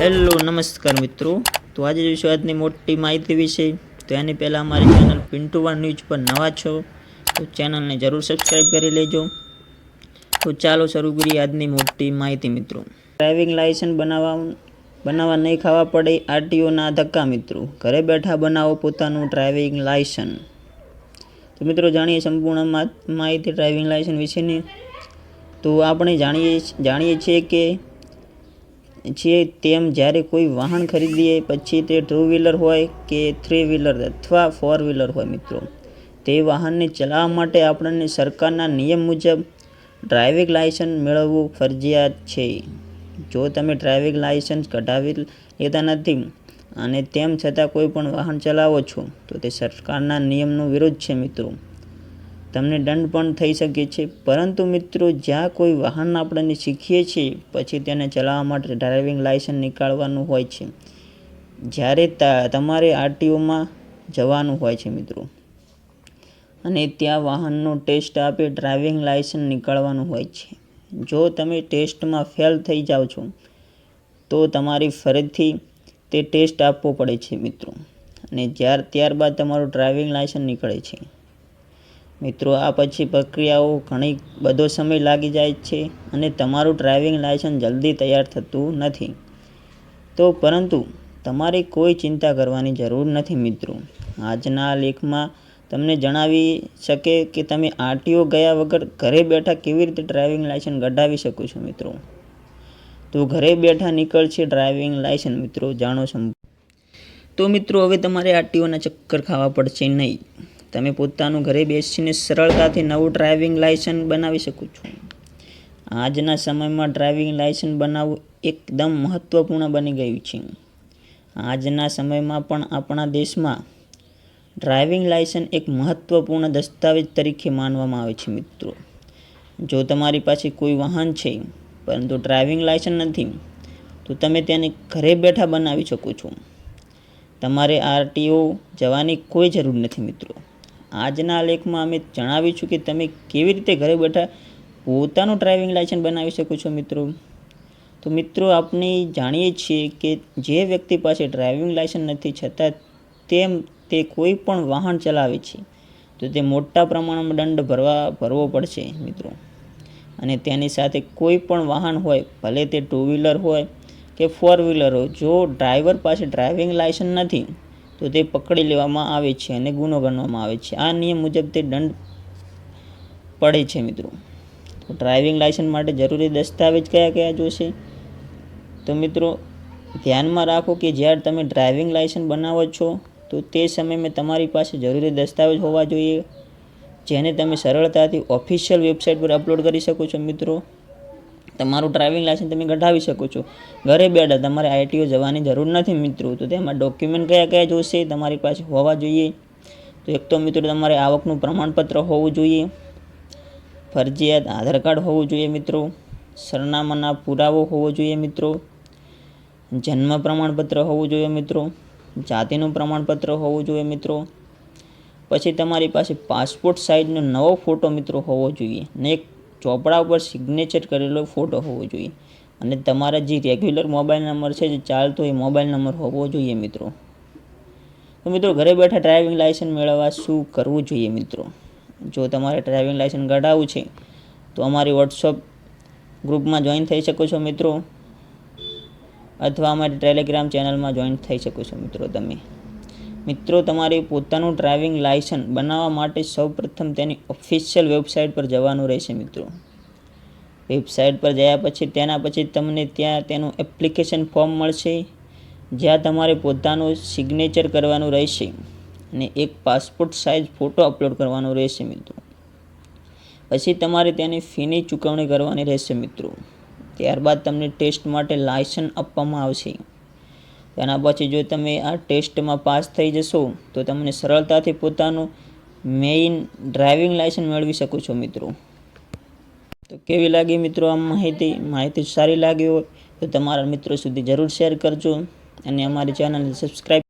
Hello, નમસ્કાર મિત્રો. તો આજે જોઈશું આજની મોટી માહિતી વિશે, તો એની પહેલાં અમારી ચેનલ પિન્ટુ વન ન્યૂઝ પર નવા છો, તો ચેનલને જરૂર સબસ્ક્રાઈબ કરી લેજો. તો ચાલો શરૂ કરીએ આજની મોટી માહિતી મિત્રો. ડ્રાઇવિંગ લાયસન્સ બનાવવા બનાવવા નહીં ખાવા પડે આરટીઓના ધક્કા મિત્રો. ઘરે બેઠા બનાવો પોતાનું ડ્રાઇવિંગ લાયસન્સ. તો મિત્રો, જાણીએ સંપૂર્ણ માહિતી ડ્રાઇવિંગ લાયસન્સ વિશેની. તો આપણે જાણીએ જાણીએ છીએ કે છે તેમ જ્યારે કોઈ વાહન ખરીદીએ, પછી તે ટુ વ્હીલર હોય કે થ્રી વ્હીલર અથવા ફોર વ્હીલર હોય મિત્રો. તે વાહનને ચલાવવા માટે આપણને સરકારના નિયમ મુજબ ડ્રાઇવિંગ લાયસન્સ મેળવવું ફરજિયાત છે. જો તમે ડ્રાઇવિંગ લાયસન્સ કઢાવી લેતા નથી અને તેમ છતાં કોઈ પણ વાહન ચલાવો છો, તો તે સરકારના નિયમનો વિરોધ છે મિત્રો. તમને દંડ પણ થઈ શકે છે. પરંતુ મિત્રો, જ્યાં કોઈ વાહન આપણને શીખીએ છીએ પછી તેને ચલાવવા માટે ડ્રાઇવિંગ લાઇસન્સ નીકાળવાનું હોય છે. જ્યારે તમારે આરટીઓમાં જવાનું હોય છે મિત્રો. અને ત્યાં વાહનનો ટેસ્ટ આપી ડ્રાઇવિંગ લાઇસન્સ નીકાળવાનું હોય છે. જો તમે ટેસ્ટમાં ફેલ થઈ જાઓ છો, તો તમારી ફરીથી તે ટેસ્ટ આપવો પડે છે મિત્રો. અને જ્યાર, ત્યારબાદ તમારું ડ્રાઇવિંગ લાઇસન્સ નીકળે છે. મિત્રો, આ પછી પ્રક્રિયાઓ ઘણી બધો સમય લાગી જાય છે અને તમારું ડ્રાઇવિંગ લાયસન્સ જલ્દી તૈયાર થતું નથી. તો પરંતુ તમારે કોઈ ચિંતા કરવાની જરૂર નથી મિત્રો. આજના લેખમાં તમને જણાવી શકે કે તમે આરટીઓ ગયા વગર ઘરે બેઠા કેવી રીતે ડ્રાઇવિંગ લાયસન્સ કઢાવી શકો છો મિત્રો? તો ઘરે બેઠા નીકળશે ડ્રાઇવિંગ લાયસન્સ મિત્રો, જાણો છો તો મિત્રો, હવે તમારે આરટીઓના ચક્કર ખાવા પડશે નહીં. તમે પોતાનું ઘરે બેસીને સરળતાથી નવું ડ્રાઇવિંગ લાયસન્સ બનાવી શકો છો. આજના સમયમાં ડ્રાઇવિંગ લાયસન્સ બનાવવું એકદમ મહત્ત્વપૂર્ણ બની ગયું છે. આજના સમયમાં પણ આપણા દેશમાં ડ્રાઇવિંગ લાયસન્સ એક મહત્ત્વપૂર્ણ દસ્તાવેજ તરીકે માનવામાં આવે છે મિત્રો. જો તમારી પાસે કોઈ વાહન છે, પરંતુ ડ્રાઇવિંગ લાયસન્સ નથી, તો તમે તેને ઘરે બેઠા બનાવી શકો છો. તમારે આરટીઓ જવાની કોઈ જરૂર નથી મિત્રો. આજના લેખમાં અમે જણાવીશું કે તમે કેવી રીતે ઘરે બેઠા પોતાનું ડ્રાઇવિંગ લાઇસન્સ બનાવી શકો છો મિત્રો. તો મિત્રો, આપણે જાણીએ છીએ કે જે વ્યક્તિ પાસે ડ્રાઇવિંગ લાઇસન્સ નથી, છતાં તેમ તે કોઈ પણ વાહન ચલાવે છે, તો તે મોટા પ્રમાણમાં દંડ ભરવા, ભરવો પડશે મિત્રો. અને તેની સાથે કોઈ પણ વાહન હોય, ભલે તે ટુ વ્હીલર હોય કે ફોર વ્હીલર હોય, જો ડ્રાઈવર પાસે ડ્રાઇવિંગ લાઇસન્સ નથી તો તે પકડી લેવામાં આવે છે અને ગુનો ગણવામાં આવે છે. આ નિયમ મુજબ તે દંડ પડે છે મિત્રો. તો ડ્રાઇવિંગ લાયસન્સ માટે જરૂરી દસ્તાવેજ કયા કયા જોશે? તો મિત્રો, ધ્યાનમાં રાખો કે જ્યારે તમે ડ્રાઇવિંગ લાયસન્સ બનાવો છો, તો તે સમયે તમારી પાસે જરૂરી દસ્તાવેજ હોવા જોઈએ, જેને તમે સરળતાથી ઓફિશિયલ વેબસાઇટ પર અપલોડ કરી શકો છો મિત્રો. તમારું ડ્રાઇવિંગ લાઇસન્સ તમે કઢાવી શકો છો. ઘરે બેઠા તમારે આઈટીઓ જવાની જરૂર નથી મિત્રો. તો તેમાં ડોક્યુમેન્ટ કયા કયા જોશે? તમારી પાસે હોવા જોઈએ. તો એક તો મિત્રો તમારે આવકનું પ્રમાણપત્ર હોવું જોઈએ. ફરજિયાત આધાર કાર્ડ હોવું જોઈએ મિત્રો. સરનામાના પુરાવો હોવો જોઈએ મિત્રો. જન્મ પ્રમાણપત્ર હોવું જોઈએ મિત્રો. જાતિનું પ્રમાણપત્ર હોવું જોઈએ મિત્રો. પછી તમારી પાસે પાસપોર્ટ સાઇઝનો નવો ફોટો મિત્રો હોવો જોઈએ. ને એક ચોપડા ઉપર સિગ્નેચર કરેલો ફોટો હોવો જોઈએ. અને તમારા જે રેગ્યુલર મોબાઈલ નંબર છે, જે ચાલતો એ મોબાઈલ નંબર હોવો જોઈએ મિત્રો. તો મિત્રો ઘરે બેઠા ડ્રાઇવિંગ લાઇસન્સ મેળવવા શું કરવું જોઈએ મિત્રો? જો તમારે ડ્રાઇવિંગ લાઇસન્સ કઢાવવું છે, તો અમારી વોટ્સઅપ ગ્રુપમાં જોઈન થઈ શકો છો મિત્રો. અથવા અમારી ટેલિગ્રામ ચેનલમાં જોઈન થઈ શકો છો મિત્રો તમે. મિત્રો, તમારે પોતાનું ડ્રાઇવિંગ લાયસન્સ બનાવવા માટે સૌપ્રથમ તેની ઓફિશિયલ વેબસાઇટ પર જવાનું રહેશે મિત્રો. વેબસાઇટ પર ગયા પછી, તેના પછી તમને ત્યાં તેનું એપ્લિકેશન ફોર્મ મળશે, જ્યાં તમારે પોતાનું સિગ્નેચર કરવાનું રહેશે અને એક પાસપોર્ટ સાઇઝ ફોટો અપલોડ કરવાનો રહેશે મિત્રો. પછી તમારે તેની ફીની ચૂકવણી કરવાની રહેશે મિત્રો. ત્યારબાદ તમને ટેસ્ટ માટે લાયસન્સ આપવામાં આવશે. તેના પછી જો તમે આ ટેસ્ટમાં પાસ થઈ જશો, તો તમને સરળતાથી પોતાનું મેઇન ડ્રાઇવિંગ લાઇસન્સ મેળવી શકો છો મિત્રો. તો કેવી લાગી મિત્રો આ માહિતી? માહિતી સારી લાગી હોય તો તમારા મિત્રો સુધી જરૂર શેર કરજો અને અમારી ચેનલને સબસ્ક્રાઈબ